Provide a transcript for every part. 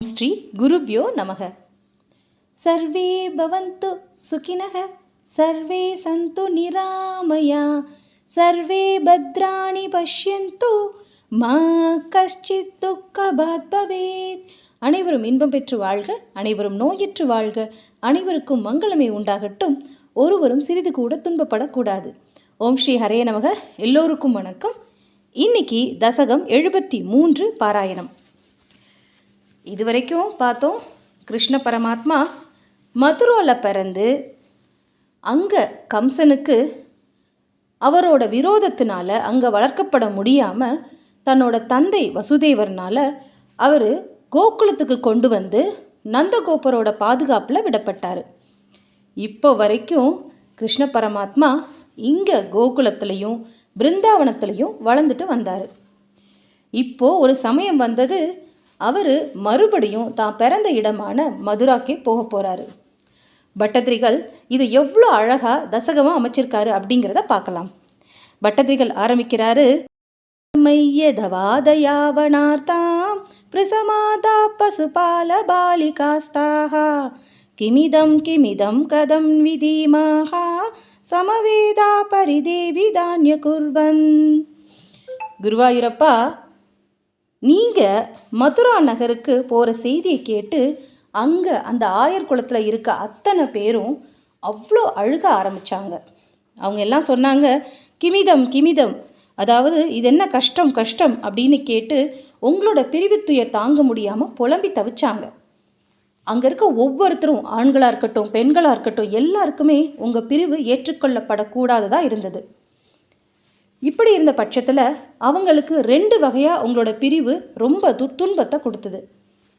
ஸ்ரீ குருவ்யோ நமக. சர்வே பவந்து சுகினக சர்வே சந்து நிராமயா சர்வே பத்ராணி பஷ்யந்து மா கஷ்டித் துக்கபாத் பவேத். அனைவரும் இன்பம் பெற்று வாழ்க அனைவரும் நோயற்று வாழ்க அனைவருக்கும் மங்களமே உண்டாகட்டும். ஒருவரும் சிறிது கூட துன்பப்படக்கூடாது. ஓம் ஸ்ரீ ஹரே நமக. எல்லோருக்கும் வணக்கம். இன்னைக்கு தசகம் எழுபத்தி மூன்று பாராயணம். இதுவரைக்கும் பார்த்தோம் கிருஷ்ண பரமாத்மா மதுரோவில் பிறந்து அங்கே கம்சனுக்கு அவரோட விரோதத்தினால அங்கே வளர்க்கப்பட முடியாமல் தன்னோட தந்தை வசுதேவர்னால் அவர் கோகுலத்துக்கு கொண்டு வந்து நந்தகோபரோட பாதுகாப்பில் விடப்பட்டார். இப்போ வரைக்கும் கிருஷ்ண பரமாத்மா இங்கே கோகுலத்துலேயும் பிருந்தாவனத்துலேயும் வளர்ந்துட்டு வந்தார். இப்போது ஒரு சமயம் வந்தது அவர் மறுபடியும் தான் பிறந்த இடமான மதுராக்கே போக போகிறாரு பட்டத்திரிகள் இது எவ்வளோ அழகாக தசகமாக அமைச்சிருக்காரு அப்படிங்கிறத பார்க்கலாம். பட்டத்திரிகள் ஆரம்பிக்கிறாரு மய்யதவாதயாவனார்த்தாம் பிரசமாதா பசுபால பாலிகாஸ்தாகா கிமிதம் கிமிதம் கதம் விதீமாக சமவேதா பரிதேவி தானிய குர்வன் குருவாயூரப்பா நீங்கள் மதுரா நகருக்கு போகிற செய்தியை கேட்டு அங்கே அந்த ஆயர் குளத்தில் இருக்க அத்தனை பேரும் அவ்வளோ அழுக ஆரம்பித்தாங்க அவங்க எல்லாம் சொன்னாங்க கிமிதம் கிமிதம். அதாவது இது என்ன கஷ்டம் கஷ்டம்? அப்படின்னு கேட்டு உங்களோட பிரிவுத்துயர் தாங்க முடியாமல் புலம்பி தவிச்சாங்க. அங்கே இருக்க ஒவ்வொருத்தரும் ஆண்களாக இருக்கட்டும் பெண்களாக இருக்கட்டும் எல்லாருக்குமே உங்கள் பிரிவு ஏற்றுக்கொள்ளப்படக்கூடாததாக இருந்தது. இப்படி இருந்த பட்சத்தில் அவங்களுக்கு ரெண்டு வகையாக உங்களோட பிரிவு ரொம்ப து துன்பத்தை கொடுத்தது.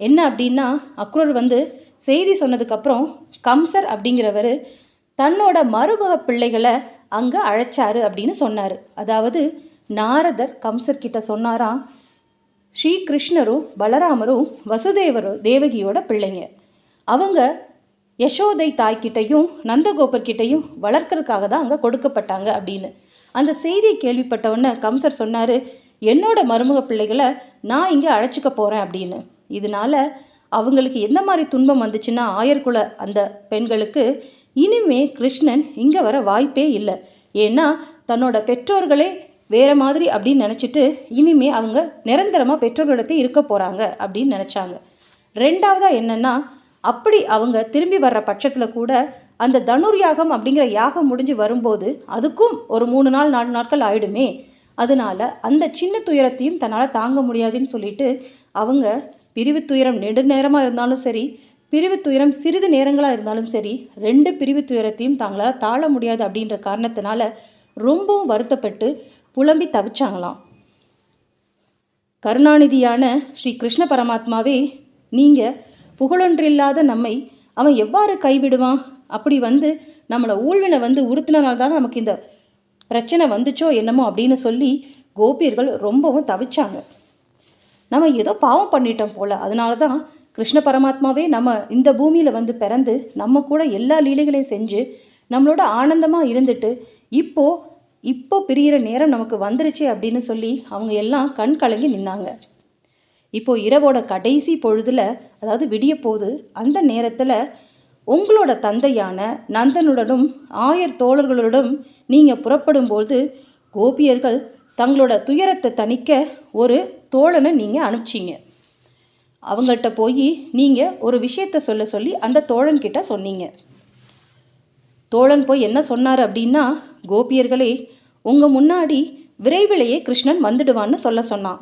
என்ன அப்படின்னா அக்ரூர் வந்து செய்தி சொன்னதுக்கப்புறம் கம்சர் அப்படிங்கிறவர் தன்னோட மருமக பிள்ளைகளை அங்கே அழைச்சாரு அப்படின்னு சொன்னார். அதாவது நாரதர் கம்சர் கிட்ட சொன்னாராம் ஸ்ரீ கிருஷ்ணரும் பலராமரும் வசுதேவரும் தேவகியோட பிள்ளைங்க. அவங்க யசோதை தாய்கிட்டையும் நந்தகோபர்கிட்டையும் வளர்க்கறதுக்காக தான் அங்கே கொடுக்கப்பட்டாங்க அப்படின்னு. அந்த செய்தியை கேள்விப்பட்டவொன்னே கம்சர் சொன்னார் என்னோட மருமக பிள்ளைகளை நான் இங்கே அழைச்சிக்க போகிறேன் அப்படின்னு. இதனால அவங்களுக்கு எந்த மாதிரி துன்பம் வந்துச்சுன்னா ஆயர்குல அந்த பெண்களுக்கு இனிமே கிருஷ்ணன் இங்கே வர வாய்ப்பே இல்லை. ஏன்னா தன்னோட பெற்றோர்களே வேற மாதிரி அப்படின்னு நினச்சிட்டு இனிமே அவங்க நிரந்தரமாக பெற்றோர்களிடத்தே இருக்க போகிறாங்க அப்படின்னு நினச்சாங்க. ரெண்டாவதாக என்னென்னா அப்படி அவங்க திரும்பி வர்ற பட்சத்தில் கூட அந்த தனுர் யாகம் அப்படிங்கிற யாகம் முடிஞ்சு வரும்போது அதுக்கும் ஒரு மூணு நாள் நாலு நாட்கள் ஆயிடுமே. அதனால அந்த சின்ன துயரத்தையும் தன்னால் தாங்க முடியாதுன்னு சொல்லிட்டு அவங்க பிரிவு துயரம் நெடுநேரமாக இருந்தாலும் சரி பிரிவு துயரம் சிறிது நேரங்களாக இருந்தாலும் சரி ரெண்டு பிரிவு துயரத்தையும் தாங்களால் தாழ முடியாது அப்படின்ற காரணத்தினால ரொம்பவும் வருத்தப்பட்டு புலம்பி தவிச்சாங்களாம். கருணாநிதியான ஸ்ரீ கிருஷ்ண பரமாத்மாவே நீங்கள் புகழொன்றில்லாத நம்மை அவன் எவ்வாறு கைவிடுவான்? அப்படி வந்து நம்மளை ஊழ்வினை வந்து உறுத்தினால்தான் தான் நமக்கு இந்த பிரச்சனை வந்துச்சோ என்னமோ அப்படின்னு சொல்லி கோபியர்கள் ரொம்பவும் தவிச்சாங்க. நம்ம ஏதோ பாவம் பண்ணிட்டோம் போல. அதனால தான் கிருஷ்ண பரமாத்மாவே நம்ம இந்த பூமியில் வந்து பிறந்து நம்ம கூட எல்லா லீலைகளையும் செஞ்சு நம்மளோட ஆனந்தமாக இருந்துட்டு இப்போ இப்போ பிரியிற நேரம் நமக்கு வந்துருச்சு அப்படின்னு சொல்லி அவங்க எல்லாம் கண் கலங்கி நின்னாங்க. இப்போ இரவோட கடைசி பொழுதில் அதாவது விடிய போது அந்த நேரத்தில் உங்களோட தந்தையான நந்தனுடனும் ஆயர் தோழர்களுடனும் நீங்கள் புறப்படும்போது கோபியர்கள் தங்களோட துயரத்தை தணிக்க ஒரு தோழனை நீங்கள் அனுப்பிச்சிங்க. அவங்கள்ட்ட போய் நீங்கள் ஒரு விஷயத்த சொல்ல சொல்லி அந்த தோழன்கிட்ட சொன்னீங்க. தோழன் போய் என்ன சொன்னார் அப்படின்னா கோபியர்களே உங்கள் முன்னாடி விரைவிலேயே கிருஷ்ணன் வந்துடுவான்னு சொல்ல சொன்னான்.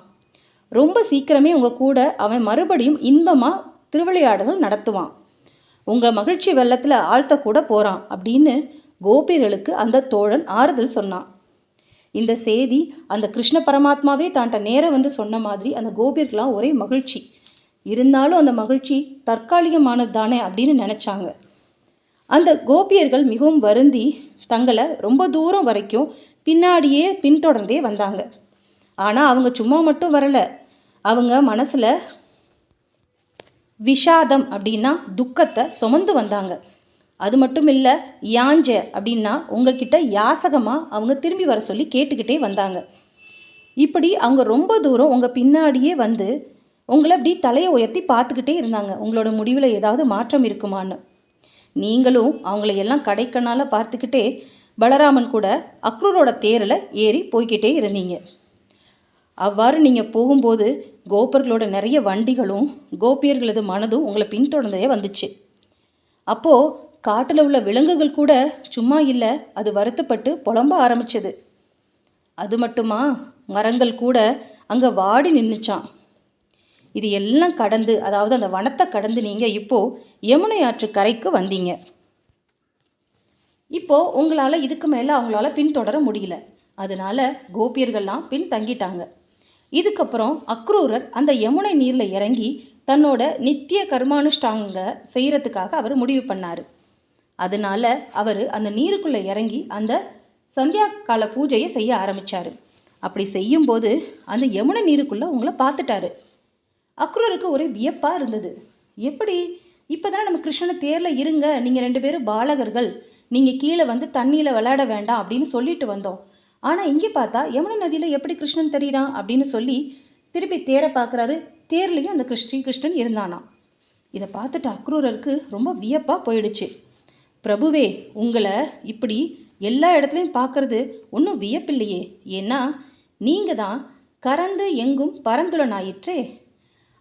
ரொம்ப சீக்கிரமே உங்கள் கூட அவன் மறுபடியும் இன்பமாக திருவிளையாடல்கள் நடத்துவான். உங்கள் மகிழ்ச்சி வெள்ளத்தில் ஆழ்த்த கூட போகிறான் அப்படின்னு கோபியர்களுக்கு அந்த தோழன் ஆறுதல் சொன்னான். இந்த செய்தி அந்த கிருஷ்ண பரமாத்மாவே தான்ட்ட நேரம் வந்து சொன்ன மாதிரி அந்த கோபியர்களாம் ஒரே மகிழ்ச்சி. இருந்தாலும் அந்த மகிழ்ச்சி தற்காலிகமானது தானே அப்படின்னு நினச்சாங்க. அந்த கோபியர்கள் மிகவும் வருந்தி தங்களை ரொம்ப தூரம் வரைக்கும் பின்னாடியே பின்தொடர்ந்தே வந்தாங்க. ஆனால் அவங்க சும்மா மட்டும் வரலை. அவங்க மனசில் விஷாதம் அப்படின்னா துக்கத்தை சுமந்து வந்தாங்க. அது மட்டும் இல்லை யாஞ்ச அப்படின்னா உங்கள்கிட்ட யாசகமாக அவங்க திரும்பி வர சொல்லி கேட்டுக்கிட்டே வந்தாங்க. இப்படி அவங்க ரொம்ப தூரம் உங்கள் பின்னாடியே வந்து உங்களை அப்படி தலையை உயர்த்தி பார்த்துக்கிட்டே இருந்தாங்க. உங்களோட முடிவில் ஏதாவது மாற்றம் இருக்குமான்னு. நீங்களும் அவங்கள எல்லாம் கடைக்கண்ணால் பார்த்துக்கிட்டே பலராமன் கூட அக்ரூரோட தேரில் ஏறி போய்கிட்டே இருந்தீங்க. அவ்வாறு நீங்கள் போகும்போது கோபர்களோட நிறைய வண்டிகளும் கோபியர்களது மனதும் உங்களை பின்தொடர்ந்தே வந்துச்சு. அப்போது காட்டில் உள்ள விலங்குகள் கூட சும்மா இல்லை அது வருத்தப்பட்டு புலம்ப ஆரம்பிச்சது. அது மட்டுமா? மரங்கள் கூட அங்கே வாடி நின்றுச்சான் இது எல்லாம் கடந்து அதாவது அந்த வனத்தை கடந்து நீங்கள் இப்போது யமுனை ஆற்று கரைக்கு வந்தீங்க. இப்போது உங்களால் இதுக்கு மேலே அவங்களால பின்தொடர முடியல. அதனால கோபியர்கள்லாம் பின் தங்கிட்டாங்க இதுக்கப்புறம் அக்ரூரர் அந்த யமுனை நீரில் இறங்கி தன்னோட நித்திய கர்மானுஷ்டாங்க செய்கிறதுக்காக அவர் முடிவு பண்ணார். அதனால அவர் அந்த நீருக்குள்ளே இறங்கி அந்த சந்தியா கால பூஜையை செய்ய ஆரம்பித்தார் அப்படி செய்யும்போது அந்த யமுனை நீருக்குள்ளே உங்களை பார்த்துட்டாரு. அக்ரூருக்கு ஒரே வியப்பாக இருந்தது. எப்படி? இப்போ தானே நம்ம கிருஷ்ணனை தேரில் இருங்க. நீங்கள் ரெண்டு பேரும் பாலகர்கள். நீங்கள் கீழே வந்து தண்ணியில் விளையாட வேண்டாம் அப்படின்னு சொல்லிட்டு வந்தோம். ஆனால் இங்கே பார்த்தா யமுனை நதியில் எப்படி கிருஷ்ணன் தெரியிறான் அப்படின்னு சொல்லி திருப்பி தேரை பார்க்குறாரு. தேர்லேயும் அந்த கிருஷ்ணி கிருஷ்ணன் இருந்தானா. இதை பார்த்துட்டு அக்ரூரருக்கு ரொம்ப வியப்பாக போயிடுச்சு. பிரபுவே உங்களை இப்படி எல்லா இடத்துலையும் பார்க்கறது ஒன்றும் வியப்பில்லையே. ஏன்னா நீங்கள் தான் கறந்து எங்கும் பரந்துலனாயிற்றே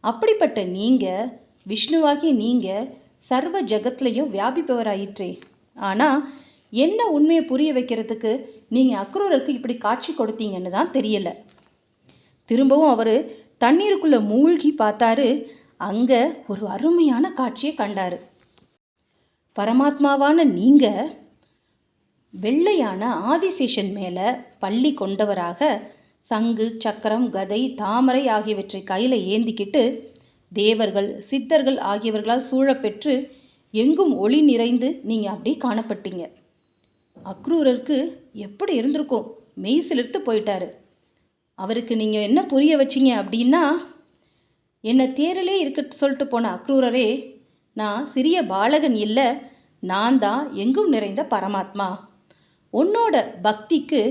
அப்படிப்பட்ட நீங்கள் விஷ்ணுவாகி நீங்கள் சர்வ ஜகத்துலேயும் வியாபிப்பவராயிற்றே. ஆனால் என்ன உண்மையை புரிய வைக்கிறதுக்கு நீங்கள் அக்ரூரருக்கு இப்படி காட்சி கொடுத்தீங்கன்னு தான் தெரியல. திரும்பவும் அவர் தண்ணீருக்குள்ளே மூழ்கி பார்த்தாரு. அங்கே ஒரு அருமையான காட்சியை கண்டார். பரமாத்மாவான நீங்கள் வெள்ளையான ஆதிசேஷன் மேலே பள்ளி கொண்டவராக சங்கு சக்கரம் கதை தாமரை ஆகியவற்றை கையில் ஏந்திக்கிட்டு தேவர்கள் சித்தர்கள் ஆகியவர்களால் சூழப்பெற்று எங்கும் ஒளி நிறைந்து நீங்கள் அப்படியே காணப்பட்டீங்க. அக்ரூரருக்கு எப்படி இருந்திருக்கும்? மெய் சிலிர்த்து போயிட்டாரு. அவருக்கு நீங்கள் என்ன புரிய வச்சிங்க அப்படின்னா என்னை தேரிலே இருக்க சொல்லிட்டு போன அக்ரூரரே நான் சிறிய பாலகன் இல்லை நான் தான் எங்கும் நிறைந்த பரமாத்மா. உன்னோட பக்திக்கு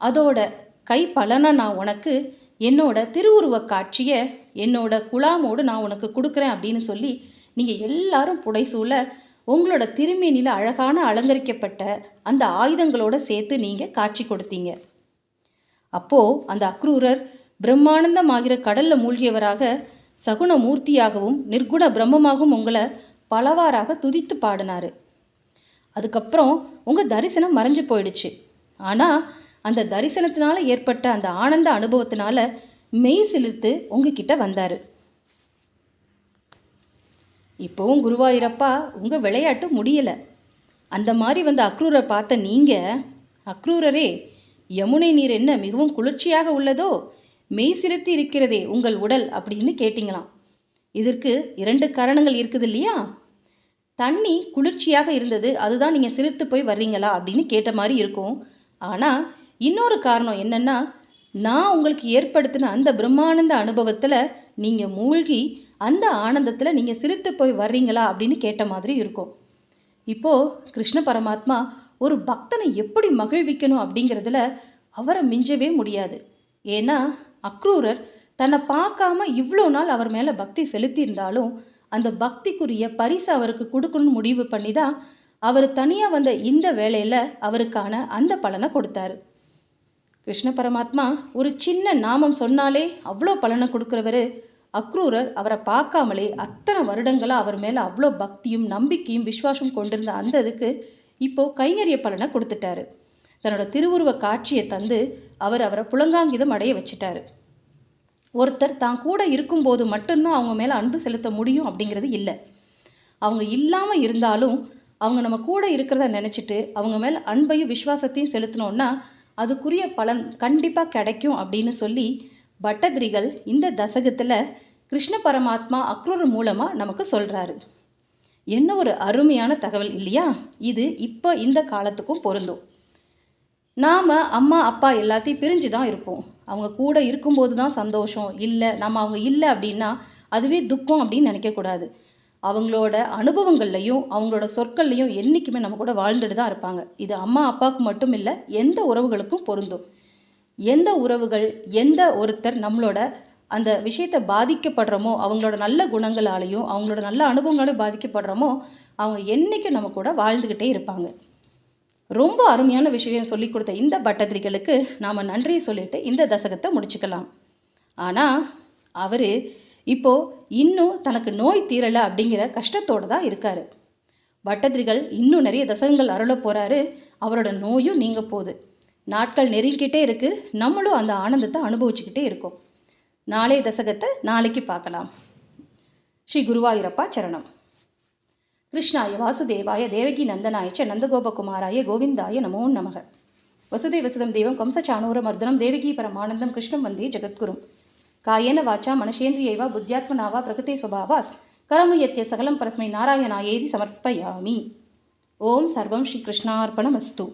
அதோட கை பலனை நான் உனக்கு என்னோட திருவுருவக் காட்சியை என்னோட குழாமோடு நான் உனக்கு கொடுக்குறேன் அப்படின்னு சொல்லி நீங்கள் எல்லாரும் புடைசூல உங்களோட திருமேனியில் அழகான அலங்கரிக்கப்பட்ட அந்த ஆயுதங்களோட சேர்த்து நீங்கள் காட்சி கொடுத்தீங்க. அப்போது அந்த அக்ரூரர் பிரம்மானந்தமாகிற கடலில் மூழ்கியவராக சகுன மூர்த்தியாகவும் நிர்குண பிரம்மமாகவும் உங்களை பலவாறாக துதித்து பாடினார். அதுக்கப்புறம் உங்கள் தரிசனம் மறைஞ்சு போயிடுச்சு. ஆனால் அந்த தரிசனத்தினால ஏற்பட்ட அந்த ஆனந்த அனுபவத்தினால மெய் சிலிர்த்து உங்ககிட்ட வந்தார். இப்போவும் குருவாயூரப்பா உங்கள் விளையாட்டு முடியலை. அந்த மாதிரி வந்த அக்ரூரை பார்த்த நீங்கள் அக்ரூரரே யமுனை நீர் என்ன மிகவும் குளிர்ச்சியாக உள்ளதோ மெய் சிலிர்த்தி இருக்கிறதே உங்கள் உடல் அப்படின்னு கேட்டிங்களாம். இதற்கு இரண்டு காரணங்கள் இருக்குது இல்லையா? தண்ணி குளிர்ச்சியாக இருந்தது அதுதான் நீங்கள் சிலிர்த்து போய் வர்றீங்களா அப்படின்னு கேட்ட மாதிரி இருக்கும். ஆனால் இன்னொரு காரணம் என்னென்னா நான் உங்களுக்கு ஏற்படுத்தின அந்த பிரம்மானந்த அனுபவத்தில் நீங்கள் மூழ்கி அந்த ஆனந்தத்தில் நீங்கள் சிரித்து போய் வர்றீங்களா அப்படின்னு கேட்ட மாதிரி இருக்கும். இப்போது கிருஷ்ண பரமாத்மா ஒரு பக்தனை எப்படி மகிழ்விக்கணும் அப்படிங்கிறதுல அவரை மிஞ்சவே முடியாது. ஏன்னா அக்ரூரர் தன்னை பார்க்காம இவ்வளோ நாள் அவர் மேலே பக்தி செலுத்தியிருந்தாலும் அந்த பக்திக்குரிய பரிசு அவருக்கு கொடுக்கணும்னு முடிவு பண்ணி தான் அவர் தனியாக வந்த இந்த வேலையில் அவருக்கான அந்த பலனை கொடுத்தாரு. கிருஷ்ண பரமாத்மா ஒரு சின்ன நாமம் சொன்னாலே அவ்வளோ பலனை கொடுக்குறவர் அக்ரூரர் அவரை பார்க்காமலே அத்தனை வருடங்களாக அவர் மேலே அவ்வளோ பக்தியும் நம்பிக்கையும் விசுவாசம் கொண்டிருந்த அந்த இதுக்கு இப்போது கைங்கரிய பலனை கொடுத்துட்டாரு. தன்னோட திருவுருவ காட்சியை தந்து அவர் அவரை புலங்காங்கிதம் அடைய வச்சிட்டாரு. ஒருத்தர் தான் கூட இருக்கும்போது மட்டும்தான் அவங்க மேலே அன்பு செலுத்த முடியும் அப்படிங்கிறது இல்லை. அவங்க இல்லாமல் இருந்தாலும் அவங்க நம்ம கூட இருக்கிறத நினச்சிட்டு அவங்க மேலே அன்பையும் விசுவாசத்தையும் செலுத்தினோன்னா அதுக்குரிய பலன் கண்டிப்பாக கிடைக்கும் அப்படின்னு சொல்லி பட்டதிரிகள் இந்த தசகத்தில் கிருஷ்ண பரமாத்மா அக்ரூர் மூலமாக நமக்கு சொல்கிறாரு என்ன ஒரு அருமையான தகவல் இல்லையா? இது இப்போ இந்த காலத்துக்கும் பொருந்தும். நாம் அம்மா அப்பா எல்லாத்தையும் பிரிஞ்சு தான் இருப்போம். அவங்க கூட இருக்கும்போது தான் சந்தோஷம். இல்லை நம்ம அவங்க இல்லை அப்படின்னா அதுவே துக்கம் அப்படின்னு நினைக்கக்கூடாது அவங்களோட அனுபவங்கள்லையும் அவங்களோட சொற்கள்லையும் என்றைக்குமே நம்ம கூட வாழ்ந்துட்டு தான் இருப்பாங்க. இது அம்மா அப்பாவுக்கு மட்டும் இல்லை எந்த உறவுகளுக்கும் பொருந்தும். எந்த உறவுகள் எந்த ஒருத்தர் நம்மளோட அந்த விஷயத்தை பாதிக்கப்படுறோமோ அவங்களோட நல்ல குணங்களாலையும் அவங்களோட நல்ல அனுபவங்களாலையும் பாதிக்கப்படுறோமோ அவங்க என்றைக்கும் நம்ம கூட வாழ்ந்துக்கிட்டே இருப்பாங்க. ரொம்ப அருமையான விஷயம் சொல்லிக் கொடுத்த இந்த பட்டதிரிகளுக்கு நாம் நன்றியை சொல்லிட்டு இந்த தசகத்தை முடிச்சுக்கலாம். ஆனால் அவர் இப்போது இன்னும் தனக்கு நோய் தீரலை அப்படிங்கிற கஷ்டத்தோடு தான் இருக்கார். பட்டதிரிகள் இன்னும் நிறைய தசகங்கள் அருள போகிறாரு அவரோட நோயும் நீங்க போகுது. நாட்கள் நெருங்கிக்கிட்டே இருக்குது நம்மளும் அந்த ஆனந்தத்தை அனுபவிச்சுக்கிட்டே இருக்கோம். நாளைய தசகத்தை நாளைக்கு பார்க்கலாம். ஸ்ரீ குருவாயூரப்பா சரணம். கிருஷ்ணாய வாசுதேவாய தேவகி நந்தனாயச்ச நந்தகோபகுமாராய கோவிந்தாய நமோ நமக. வசுதை வசுதம் தேவம் கம்சச்சானூரமர்தனம் தேவகி பரமானந்தம் கிருஷ்ணம் வந்தே ஜெகத்குரும் காயேன வாச்சா மனசேந்திரியைவா புத்தியாத்மனாவா பிரகிருதி ஸ்வபாவாத் கரமுயத்திய சகலம் பரஸ்மை நாராயணாயேதி சமர்ப்பயாமி. ஓம் சர்வம் ஸ்ரீ கிருஷ்ணார்ப்பணமஸ்து